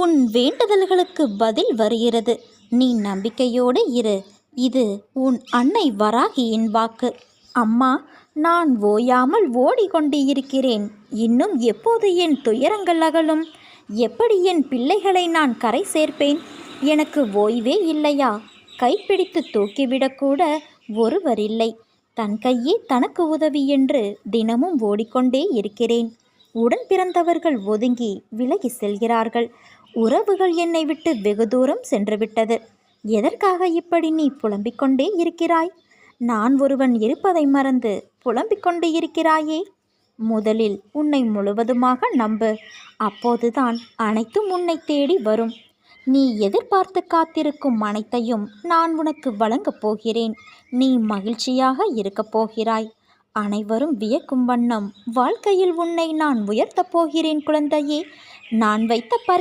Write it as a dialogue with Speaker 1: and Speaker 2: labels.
Speaker 1: உன் வேண்டுதல்களுக்கு பதில் வருகிறது. நீ நம்பிக்கையோடு இரு. இது உன் அன்னை வராகியின் வாக்கு. அம்மா நான் ஓயாமல் ஓடிக்கொண்டு இருக்கிறேன் இன்னும் எப்போது என் துயரங்கள் அகலும்? எப்படி என் பிள்ளைகளை நான் கரை சேர்ப்பேன்? எனக்கு ஓய்வே இல்லையா? கைப்பிடித்து தூக்கிவிடக்கூட ஒருவர் இல்லை. தன் கையே தனக்கு உதவி என்று தினமும் ஓடிக்கொண்டே இருக்கிறேன். உடன் பிறந்தவர்கள் ஒதுங்கி விலகி செல்கிறார்கள். உறவுகள் என்னை விட்டு வெகு தூரம் சென்றுவிட்டது. எதற்காக இப்படி நீ புலம்பிக் கொண்டே இருக்கிறாய்? நான் ஒருவன் இருப்பதை மறந்து புலம்பிக் கொண்டு இருக்கிறாயே? முதலில் உன்னை முழுவதுமாக நம்பு. அப்போதுதான் அனைத்தும் உன்னை தேடி வரும். நீ எதிர்பார்த்து காத்திருக்கும் அனைத்தையும் நான் உனக்கு வழங்கப் போகிறேன். நீ மகிழ்ச்சியாக இருக்கப் போகிறாய். அனைவரும் வியக்கும் வண்ணம் வாழ்க்கையில் உன்னை நான் உயர்த்தப் போகிறேன் குழந்தையே. நான் வைத்த பர்